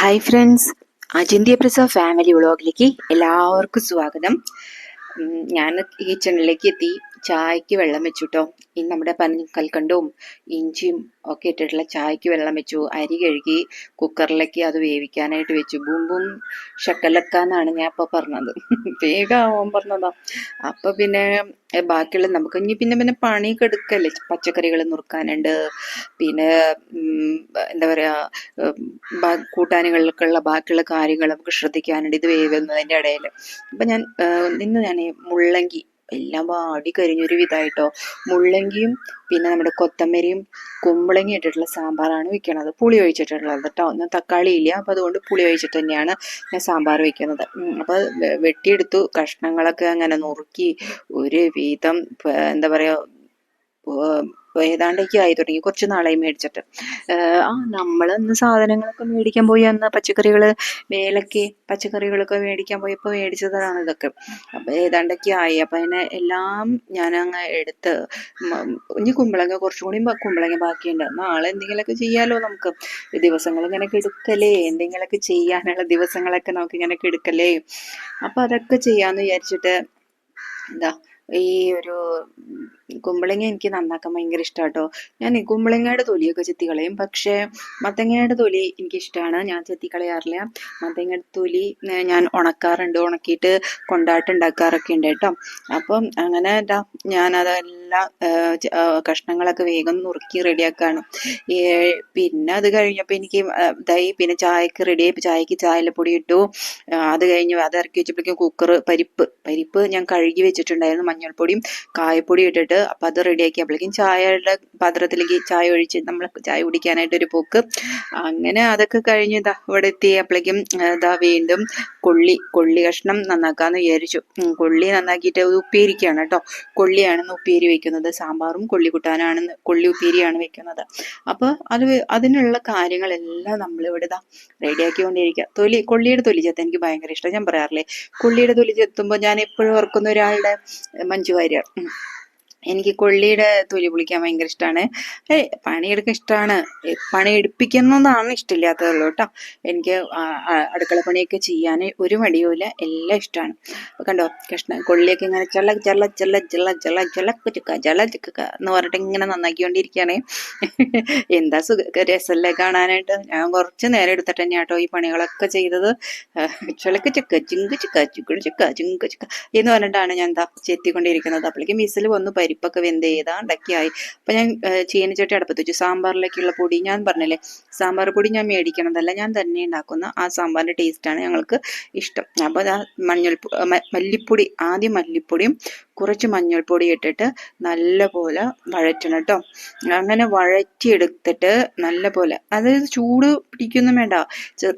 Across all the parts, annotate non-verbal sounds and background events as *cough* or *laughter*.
Hi friends അജിന്ത്യ പ്രസ family വ്ളോഗിലേക്ക് എല്ലാവർക്കും സ്വാഗതം. ഞാൻ ഞാൻ കിച്ചണിലേക്ക് എത്തി. ചായക്ക് വെള്ളം വെച്ചു കേട്ടോ ഈ നമ്മുടെ പനി കൽക്കണ്ടവും ഇഞ്ചിയും ഒക്കെ ഇട്ടിട്ടുള്ള ചായക്ക് വെള്ളം വെച്ചു. അരി കഴുകി കുക്കറിലേക്ക് അത് വേവിക്കാനായിട്ട് വെച്ചു. ബുംബും ശക്കലക്ക എന്നാണ് ഞാൻ ഇപ്പോൾ പറഞ്ഞത് *laughs* വേഗമാവാൻ പറഞ്ഞതാ. അപ്പോൾ പിന്നെ ബാക്കിയുള്ള നമുക്ക് ഇനി പിന്നെ പിന്നെ പണിയൊക്കെ എടുക്കല്ലേ. പച്ചക്കറികൾ നുറുക്കാനുണ്ട്. പിന്നെ എന്താ പറയുക കൂട്ടാനികൾക്കുള്ള ബാക്കിയുള്ള കാര്യങ്ങൾ നമുക്ക് ശ്രദ്ധിക്കാനുണ്ട്. ഇത് വേവുന്നതിന്റെ ഇടയിൽ. അപ്പം ഞാൻ ഇന്ന് ഞാൻ മുള്ളങ്കി എല്ലാം വാടി കരിഞ്ഞൊരു വിധമായിട്ടോ. മുള്ളങ്കിയും പിന്നെ നമ്മുടെ കൊത്തമരിയും കുമ്പളങ്ങി ഇട്ടിട്ടുള്ള സാമ്പാറാണ് വെക്കണത്. പുളി ഒഴിച്ചിട്ടുള്ളത് കേട്ടോ. ഒന്ന് തക്കാളി ഇല്ല. അപ്പം അതുകൊണ്ട് പുളി ഒഴിച്ചിട്ട് തന്നെയാണ് ഞാൻ സാമ്പാർ വെക്കുന്നത്. അപ്പോൾ വെട്ടിയെടുത്തു. കഷ്ണങ്ങളൊക്കെ അങ്ങനെ നുറുക്കി ഒരു വിധം എന്താ പറയുക ഏതാണ്ടൊക്കെ ആയി തുടങ്ങി. കുറച്ച് നാളായി മേടിച്ചിട്ട്. ആ നമ്മളന്ന് സാധനങ്ങളൊക്കെ മേടിക്കാൻ പോയി. അന്ന് പച്ചക്കറികൾ വേലക്ക് പച്ചക്കറികളൊക്കെ മേടിക്കാൻ പോയപ്പോൾ മേടിച്ചതാണ് ഇതൊക്കെ. അപ്പോൾ ഏതാണ്ടൊക്കെ ആയി. അപ്പം അതിനെ എല്ലാം ഞാൻ അങ്ങ് എടുത്ത് ഇനി കുമ്പളങ്ങ കുറച്ചും കൂടി കുമ്പളങ്ങ ബാക്കിയുണ്ട്. നാളെ എന്തെങ്കിലുമൊക്കെ ചെയ്യാലോ നമുക്ക്. ദിവസങ്ങൾ ഇങ്ങനെ കിടക്കലേ. എന്തെങ്കിലുമൊക്കെ ചെയ്യാനുള്ള ദിവസങ്ങളൊക്കെ നമുക്ക് ഇങ്ങനെ കിടക്കലേ. അപ്പം അതൊക്കെ ചെയ്യാമെന്ന് വിചാരിച്ചിട്ട് എന്താ ഈ ഒരു കുമ്പളങ്ങ എനിക്ക് നന്നാക്കാൻ ഭയങ്കര ഇഷ്ടാട്ടോ. ഞാൻ ഈ കുമ്പളങ്ങയുടെ തൊലിയൊക്കെ ചെത്തി കളയും പക്ഷേ മത്തങ്ങയുടെ തൊലി എനിക്കിഷ്ടമാണ് ഞാൻ ചെത്തി കളയാറില്ല മത്തങ്ങയുടെ തൊലി ഞാൻ ഉണക്കാറുണ്ട്. ഉണക്കിയിട്ട് കൊണ്ടാട്ടം ഉണ്ടാക്കാറൊക്കെ ഉണ്ട് കേട്ടോ. അപ്പം അങ്ങനെ ഞാൻ അതെല്ലാം കഷ്ണങ്ങളൊക്കെ വേഗം നുറുക്കി റെഡിയാക്കാണ്. പിന്നെ അത് കഴിഞ്ഞപ്പോൾ എനിക്ക് ഇതായി പിന്നെ ചായക്ക് റെഡിയായി ചായക്ക് ചായലപ്പൊടി ഇട്ടു. അത് കഴിഞ്ഞ് അത് ഇറക്കി വെച്ചപ്പോഴേക്കും കുക്കർ പരിപ്പ് പരിപ്പ് ഞാൻ കഴുകി വെച്ചിട്ടുണ്ടായിരുന്നു. മഞ്ഞൾപ്പൊടിയും കായപ്പൊടിയും ഇട്ടിട്ട് അപ്പം അത് റെഡിയാക്കിയപ്പോഴേക്കും ചായയുടെ പാത്രത്തിലേക്ക് ചായ ഒഴിച്ച് നമ്മൾ ചായ കുടിക്കാനായിട്ട് ഒരു പോക്ക്. അങ്ങനെ അതൊക്കെ കഴിഞ്ഞ് ഇതാ ഇവിടെ എത്തിയപ്പോഴേക്കും ഇതാ വീണ്ടും കൊള്ളി കൊള്ളി കഷ്ണം നന്നാക്കാന്ന് വിചാരിച്ചു. കൊള്ളി നന്നാക്കിയിട്ട് ഉപ്പേരിക്കാണ് കേട്ടോ. കൊള്ളിയാണെന്ന് ഉപ്പേരി വെക്കുന്നത്. സാമ്പാറും കൊള്ളി കൂട്ടാനാണ് കൊള്ളി ഉപ്പേരിയാണ് വെക്കുന്നത്. അപ്പോൾ അത് അതിനുള്ള കാര്യങ്ങളെല്ലാം നമ്മളിവിടെ ഇതാ റെഡിയാക്കിക്കൊണ്ടിരിക്കുക തൊലി കൊള്ളിയുടെ തൊലി ചെത്താൻ എനിക്ക് ഭയങ്കര ഇഷ്ടം. ഞാൻ പറയാറില്ലേ? കൊള്ളിയുടെ തൊലി ചെത്തുമ്പോൾ ഞാൻ എപ്പോഴും ഓർക്കുന്ന ഒരാളുടെ മഞ്ജു വാര്യർ. എനിക്ക് കൊള്ളിയുടെ തൊലി പൊളിക്കാൻ ഭയങ്കര ഇഷ്ടമാണ് പണിയെടുക്കാൻ ഇഷ്ടമാണ് പണി എടുപ്പിക്കുന്നതാണ് ഇഷ്ടമില്ലാത്തതുള്ളൂ കേട്ടോ. എനിക്ക് അടുക്കള പണിയൊക്കെ ചെയ്യാൻ ഒരു മടിയുമില്ല. എല്ലാം ഇഷ്ടമാണ് കണ്ടോ കഷ്ണ കൊള്ളിയൊക്കെ ഇങ്ങനെ ചള ചള ചള ചള ചള ചളക്ക് ചുക്ക ചള ചുക്ക എന്ന് പറഞ്ഞിട്ട് ഇങ്ങനെ നന്നാക്കിക്കൊണ്ടിരിക്കുകയാണ്. എന്താ സുഖ രസമല്ലേ കാണാനായിട്ട്? ഞാൻ കുറച്ച് നേരം എടുത്തിട്ട് തന്നെയാ കേട്ടോ ഈ പണികളൊക്കെ ചെയ്തത്. ചുളക്ക് ചുക്ക ചിങ്ക് ചുക്ക ചുക്കുട് ചുക്ക ചുങ്ക് ചുക്ക എന്ന് പറഞ്ഞിട്ടാണ് ഞാൻ എന്താ ചെത്തിക്കൊണ്ടിരിക്കുന്നത്. അപ്പോഴേക്കും വിസിൽ വന്ന് പരിപ്പൊക്കെ വെന്ത് ചെയ്താണ്ടൊക്കെയായി അപ്പൊ ഞാൻ ചീനച്ചട്ടി അടുപ്പത്ത് വെച്ചു. സാമ്പാറിലേക്കുള്ള പൊടി ഞാൻ പറഞ്ഞില്ലേ സാമ്പാർ പൊടി ഞാൻ മേടിക്കണതല്ല ഞാൻ തന്നെ ഉണ്ടാക്കുന്ന ആ സാമ്പാറിന്റെ ടേസ്റ്റാണ് ഞങ്ങൾക്ക് ഇഷ്ടം. അപ്പോൾ ആ മഞ്ഞൾ മല്ലിപ്പൊടി ആദ്യം മല്ലിപ്പൊടിയും കുറച്ച് മഞ്ഞൾപ്പൊടി ഇട്ടിട്ട് നല്ലപോലെ വഴറ്റണം കേട്ടോ. അങ്ങനെ വഴറ്റിയെടുത്തിട്ട് നല്ലപോലെ അതായത് ചൂട് പിടിക്കൊന്നും വേണ്ട.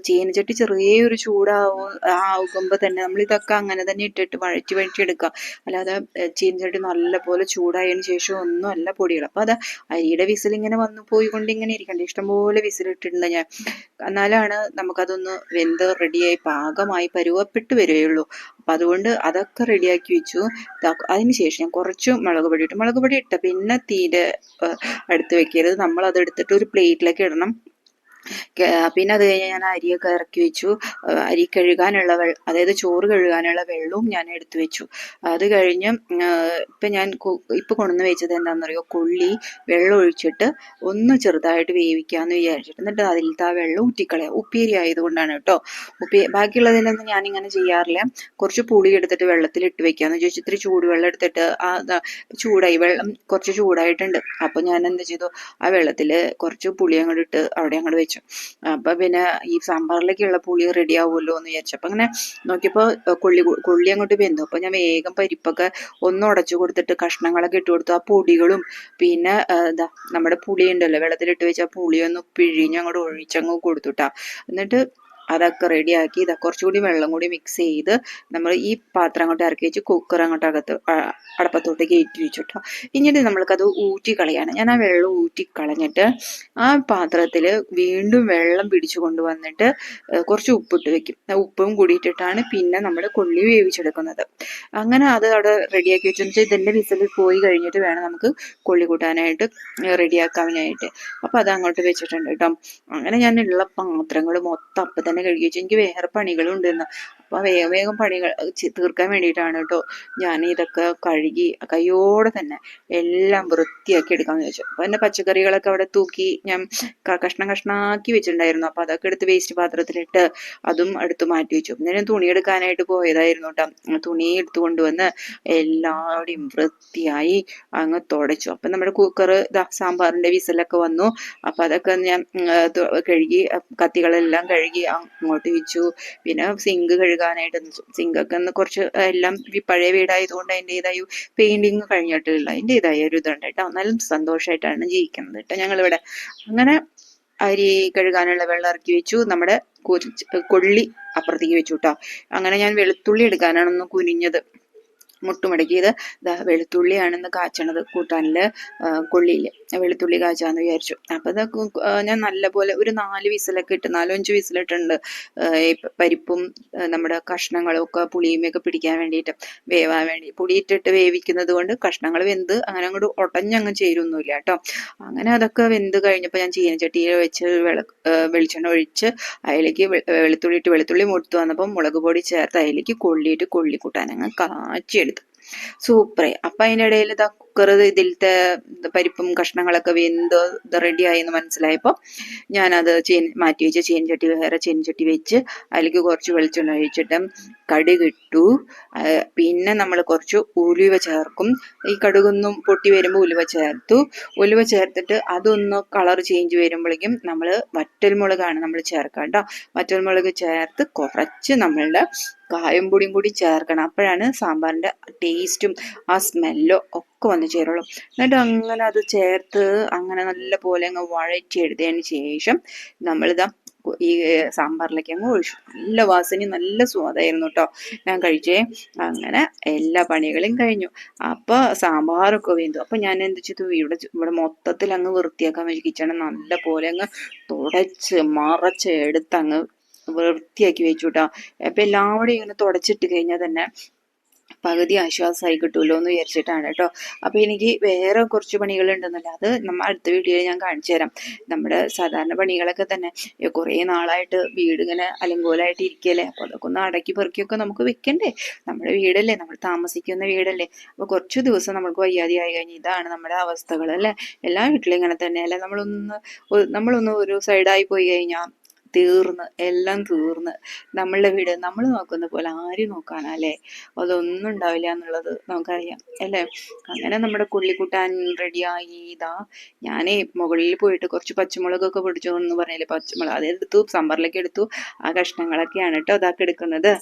ചീനച്ചട്ടി ചെറിയൊരു ചൂടാവും ആകുമ്പോൾ തന്നെ നമ്മൾ ഇതൊക്കെ അങ്ങനെ തന്നെ ഇട്ടിട്ട് വഴറ്റി വഴറ്റിയെടുക്കുക. അല്ലാതെ ചീനച്ചട്ടി നല്ലപോലെ ചൂടായതിനു ശേഷം ഒന്നും അല്ല പൊടികൾ അപ്പോൾ അത് അരിയുടെ വിസിൽ ഇങ്ങനെ വന്നു പോയിക്കൊണ്ട് ഇങ്ങനെ ഇരിക്കണ്ട. ഇഷ്ടംപോലെ വിസിലിട്ടിട്ടുണ്ട് ഞാൻ. എന്നാലാണ് നമുക്കതൊന്ന് വെന്ത് റെഡിയായി പാകമായി പരുവപ്പെട്ട് വരികയുള്ളൂ അപ്പം അതുകൊണ്ട് അതൊക്കെ റെഡിയാക്കി വെച്ചു. അതിനുശേഷം അതിന് ശേഷം ഞാൻ കുറച്ച് മുളക് പൊടി ഇട്ടു. മുളക് പൊടി ഇട്ട പിന്നെ തീരെ അടുത്ത് വെക്കരുത്. നമ്മൾ അത് എടുത്തിട്ട് ഒരു പ്ലേറ്റിലേക്ക് ഇടണം. പിന്നെ അത് കഴിഞ്ഞ് ഞാൻ അരിയൊക്കെ ഇറക്കി വെച്ചു. അരി കഴുകാനുള്ള വെള്ളം അതായത് ചോറ് കഴുകാനുള്ള വെള്ളവും ഞാൻ എടുത്തു വെച്ചു. അത് കഴിഞ്ഞ് ഇപ്പം ഞാൻ ഇപ്പം കൊണ്ടുവന്ന് വെച്ചത് എന്താണെന്നറിയോ? കൊള്ളി വെള്ളം ഒഴിച്ചിട്ട് ഒന്ന് ചെറുതായിട്ട് വേവിക്കാമെന്ന് വിചാരിച്ചിട്ട് എന്നിട്ട് അതിലത്തെ ആ വെള്ളം ഊറ്റിക്കളയാം. ഉപ്പേരി ആയതുകൊണ്ടാണ് കേട്ടോ. ഉപ്പേ ബാക്കിയുള്ളതിലൊന്നും ഞാനിങ്ങനെ ചെയ്യാറില്ല. കുറച്ച് പുളി എടുത്തിട്ട് വെള്ളത്തിൽ ഇട്ട് വെക്കാമെന്ന് ചോദിച്ചു ഇത്തിരി ചൂടുവെള്ളം എടുത്തിട്ട് ആ ചൂടായി വെള്ളം കുറച്ച് ചൂടായിട്ടുണ്ട്. അപ്പം ഞാൻ എന്താ ചെയ്തു? ആ വെള്ളത്തിൽ കുറച്ച് പുളി അങ്ങോട്ട് ഇട്ട് അവിടെ അങ്ങോട്ട് വെച്ചു. അപ്പം പിന്നെ ഈ സാമ്പാറിലേക്കുള്ള പുളി റെഡി ആവുമല്ലോ എന്ന് വിചാരിച്ചു. അപ്പം അങ്ങനെ നോക്കിയപ്പോൾ കൊള്ളി കൊള്ളി അങ്ങോട്ട് വെന്തു. അപ്പോൾ ഞാൻ വേഗം പരിപ്പൊക്കെ ഒന്ന് ഉടച്ചു കൊടുത്തിട്ട് കഷ്ണങ്ങളൊക്കെ ഇട്ട് കൊടുത്തു. ആ പൊടികളും പിന്നെ എന്താ നമ്മുടെ പുളി ഉണ്ടല്ലോ വെള്ളത്തിലിട്ട് വെച്ച ആ പുളിയൊന്ന് പിഴിഞ്ഞ് അങ്ങോട്ട് ഒഴിച്ചങ്ങ് കൊടുത്തുട്ടാ എന്നിട്ട് അതൊക്കെ റെഡിയാക്കി ഇതാ കുറച്ചുകൂടി വെള്ളം കൂടി മിക്സ് ചെയ്ത് നമ്മൾ ഈ പാത്രം അങ്ങോട്ട് ഇറക്കി വെച്ച് കുക്കർ അങ്ങോട്ട് അകത്ത് അടപ്പത്തോട്ട് കയറ്റി വെച്ചു കേട്ടോ ഇനിയിട്ട് നമ്മൾക്കത് ഊറ്റി കളയാണ്. ഞാൻ ആ വെള്ളം ഊറ്റി കളഞ്ഞിട്ട് ആ പാത്രത്തിൽ വീണ്ടും വെള്ളം പിടിച്ചു കൊണ്ടുവന്നിട്ട് കുറച്ച് ഉപ്പിട്ട് വെക്കും. ഉപ്പും കൂടിയിട്ടിട്ടാണ് പിന്നെ നമ്മൾ കൊള്ളി വേവിച്ചെടുക്കുന്നത്. അങ്ങനെ അത് അവിടെ റെഡിയാക്കി വെച്ചെന്ന് വെച്ചാൽ ഇതിന്റെ വിസിൽ പോയി കഴിഞ്ഞിട്ട് വേണം നമുക്ക് കൊള്ളി കൂട്ടാനായിട്ട് റെഡിയാക്കാനായിട്ട്. അപ്പോൾ അത് അങ്ങോട്ട് വെച്ചിട്ടുണ്ട് കേട്ടോ അങ്ങനെ ഞാൻ ഉള്ള പാത്രങ്ങൾ മൊത്തം അപ്പം തന്നെ കഴുകി വെച്ചു എനിക്ക് വേറെ പണികളുണ്ടെന്ന്. അപ്പോൾ വേഗം വേഗം പണികൾ തീർക്കാൻ വേണ്ടിയിട്ടാണ് കേട്ടോ ഞാൻ ഇതൊക്കെ കഴുകി കയ്യോടെ തന്നെ എല്ലാം വൃത്തിയാക്കി എടുക്കാമെന്ന് വെച്ചു അപ്പോൾ എന്റെ പച്ചക്കറികളൊക്കെ അവിടെ തൂക്കി ഞാൻ കഷ്ണം കഷ്ണാക്കി വെച്ചിട്ടുണ്ടായിരുന്നു. അപ്പോൾ അതൊക്കെ എടുത്ത് വേസ്റ്റ് പാത്രത്തിലിട്ട് അതും എടുത്ത് മാറ്റി വെച്ചു. പിന്നെ ഞാൻ തുണി എടുക്കാനായിട്ട് പോയതായിരുന്നു കേട്ടോ. തുണി എടുത്തു കൊണ്ടുവന്ന് എല്ലാവരുടെയും വൃത്തിയായി അങ്ങ് തുടച്ചു. അപ്പം നമ്മുടെ കുക്കർ ഇതാ സാമ്പാറിന്റെ വിസലൊക്കെ വന്നു. അപ്പം അതൊക്കെ ഞാൻ കഴുകി കത്തികളെല്ലാം കഴുകി അങ്ങോട്ട് വെച്ചു. പിന്നെ സിങ്ക് കഴുകാനായിട്ട് സിങ്കൊക്കെ ഒന്ന് കുറച്ച് എല്ലാം പഴയ വീടായതുകൊണ്ട് അതിന്റെതായ പെയിന്റിങ് കഴിഞ്ഞിട്ടില്ല. അതിന്റെതായ ഒരു ഇതുണ്ട് കേട്ടോ. എന്നാലും സന്തോഷമായിട്ടാണ് ജീവിക്കുന്നത് കേട്ടോ ഞങ്ങളിവിടെ. അങ്ങനെ അരി കഴുകാനുള്ള വെള്ളം ഇറക്കി വെച്ചു. നമ്മുടെ കൊള്ളി അപ്പുറത്തേക്ക് വെച്ചു കേട്ടോ. അങ്ങനെ ഞാൻ വെളുത്തുള്ളി എടുക്കാനാണ് കുനിഞ്ഞത്. മുട്ടുമടക്കിയത്. ഇതാ വെളുത്തുള്ളിയാണെന്ന് കാച്ചണത് കൂട്ടാനിൽ കൊള്ളിയിൽ വെളുത്തുള്ളി കാച്ചാന്ന് വിചാരിച്ചു. അപ്പം അത് ഞാൻ നല്ലപോലെ ഒരു നാല് വിസിലൊക്കെ ഇട്ട് നാലഞ്ച് വിസിലിട്ടുണ്ട്. പരിപ്പും നമ്മുടെ കഷ്ണങ്ങളും ഒക്കെ പുളിയുമൊക്കെ പിടിക്കാൻ വേണ്ടിയിട്ട് വേവാൻ വേണ്ടി. പുളിയിട്ടിട്ട് വേവിക്കുന്നത് കൊണ്ട് കഷ്ണങ്ങൾ വെന്ത് അങ്ങനെ അങ്ങോട്ട് ഒടഞ്ഞങ്ങ് ചേരുന്നില്ല കേട്ടോ. അങ്ങനെ അതൊക്കെ വെന്ത് കഴിഞ്ഞപ്പോൾ ഞാൻ ചീനച്ചട്ടിയിൽ വെച്ച് വെള വെളിച്ചെണ്ണ ഒഴിച്ച് അതിലേക്ക് വെളുത്തുള്ളി ഇട്ട് വെളുത്തുള്ളി മുടുത്തു വന്നപ്പോൾ മുളക് പൊടി ചേർത്ത് അതിലേക്ക് കൊള്ളിയിട്ട് കൊള്ളി കൂട്ടാൻ അങ്ങ് കാച്ചിയെടുത്തു. ചെയ്തു സൂപ്പറായി അപ്പം അതിന്റെ ഇടയിൽ ഇതാ കുക്കർ ഇതിലത്തെ പരിപ്പും കഷ്ണങ്ങളൊക്കെ വെന്ത് ഇത് റെഡിയായി എന്ന് മനസ്സിലായപ്പോൾ ഞാനത് ചീൻ മാറ്റി വെച്ച് ചീനച്ചട്ടി വേറെ ചീനച്ചട്ടി വെച്ച് അതിലേക്ക് കുറച്ച് വെളിച്ചെണ്ണ ഒഴിച്ചിട്ട് കടുകിട്ടു പിന്നെ നമ്മൾ കുറച്ച് ഉലുവ ചേർക്കും. ഈ കടുകൊന്നും പൊട്ടി വരുമ്പോൾ ഉലുവ ചേർത്തു. ഉലുവ ചേർത്തിട്ട് അതൊന്ന് കളർ ചേഞ്ച് വരുമ്പോഴേക്കും നമ്മൾ വറ്റൽമുളകാണ് നമ്മൾ ചേർക്കുക കേട്ടോ വറ്റൽമുളക് ചേർത്ത് കുറച്ച് നമ്മളുടെ കായം പൊടിയും കൂടി ചേർക്കണം. അപ്പോഴാണ് സാമ്പാറിന്റെ ടേസ്റ്റും ആ സ്മെല്ലോ ഒക്കെ വന്ന് ചേരുള്ളൂ. എന്നിട്ട് അങ്ങനെ അത് ചേർത്ത് അങ്ങനെ നല്ല പോലെ അങ്ങ് വഴറ്റിയെടുത്തതിന് ശേഷം നമ്മളിതാ ഈ സാമ്പാറിലേക്ക് അങ്ങ് ഒഴിച്ചു. നല്ല വാസനയും നല്ല സ്വാദായിരുന്നു കേട്ടോ ഞാൻ കഴിച്ചേ. അങ്ങനെ എല്ലാ പണികളും കഴിഞ്ഞു. അപ്പൊ സാമ്പാറൊക്കെ വെന്തു. അപ്പൊ ഞാൻ എന്ത് ചെയ്തു? ഇവിടെ ഇവിടെ മൊത്തത്തിൽ അങ്ങ് വൃത്തിയാക്കാൻ വേണ്ടി കിച്ചണ് നല്ല പോലെ അങ്ങ് തുടച്ച് മറച്ച് എടുത്ത് അങ്ങ് വൃത്തിയാക്കി വെച്ചു കേട്ടോ അപ്പൊ എല്ലാവരും ഇങ്ങനെ തുടച്ചിട്ട് കഴിഞ്ഞാൽ തന്നെ പകുതി ആശ്വാസമായി കിട്ടുമല്ലോ എന്ന് വിചാരിച്ചിട്ടാണ് കേട്ടോ. അപ്പോൾ എനിക്ക് വേറെ കുറച്ച് പണികൾ പണികളുണ്ടെന്നല്ല അത് നമ്മൾ അടുത്ത വീഡിയോയിൽ ഞാൻ കാണിച്ചു തരാം. നമ്മുടെ സാധാരണ പണികളൊക്കെ തന്നെ കുറേ നാളായിട്ട് വീട് ഇങ്ങനെ അലങ്കോലായിട്ട് ഇരിക്കുകയല്ലേ അപ്പോൾ അതൊക്കെ ഒന്ന് അടക്കി പെറുക്കിയൊക്കെ നമുക്ക് വെക്കണ്ടേ? നമ്മുടെ വീടല്ലേ? നമ്മൾ താമസിക്കുന്ന വീടല്ലേ? അപ്പോൾ കുറച്ച് ദിവസം നമുക്ക് വയ്യാതെ ആയി കഴിഞ്ഞാൽ ഇതാണ് നമ്മുടെ അവസ്ഥകൾ അല്ലേ? എല്ലാ വീട്ടിലും ഇങ്ങനെ തന്നെ അല്ലേ നമ്മളൊന്ന് നമ്മളൊന്ന് ഒരു സൈഡായി പോയി കഴിഞ്ഞാൽ തീർന്ന് എല്ലാം തീർന്ന് നമ്മളുടെ വീട് നമ്മൾ നോക്കുന്ന പോലെ ആരും നോക്കാനല്ലേ അതൊന്നും ഉണ്ടാവില്ല എന്നുള്ളത് നമുക്കറിയാം അല്ലേ? അങ്ങനെ നമ്മുടെ കുള്ളിക്കുട്ടാൻ റെഡിയായി. ഇതാ ഞാനേ മുകളിൽ പോയിട്ട് കുറച്ച് പച്ചമുളകൊക്കെ പിടിച്ചു എന്ന് പറഞ്ഞില്ലേ? പച്ചമുളക് അതെടുത്തു സാമ്പാറിലേക്ക് എടുത്തു. ആ കഷ്ണങ്ങളൊക്കെയാണ് കേട്ടോ അതാക്കി എടുക്കുന്നത്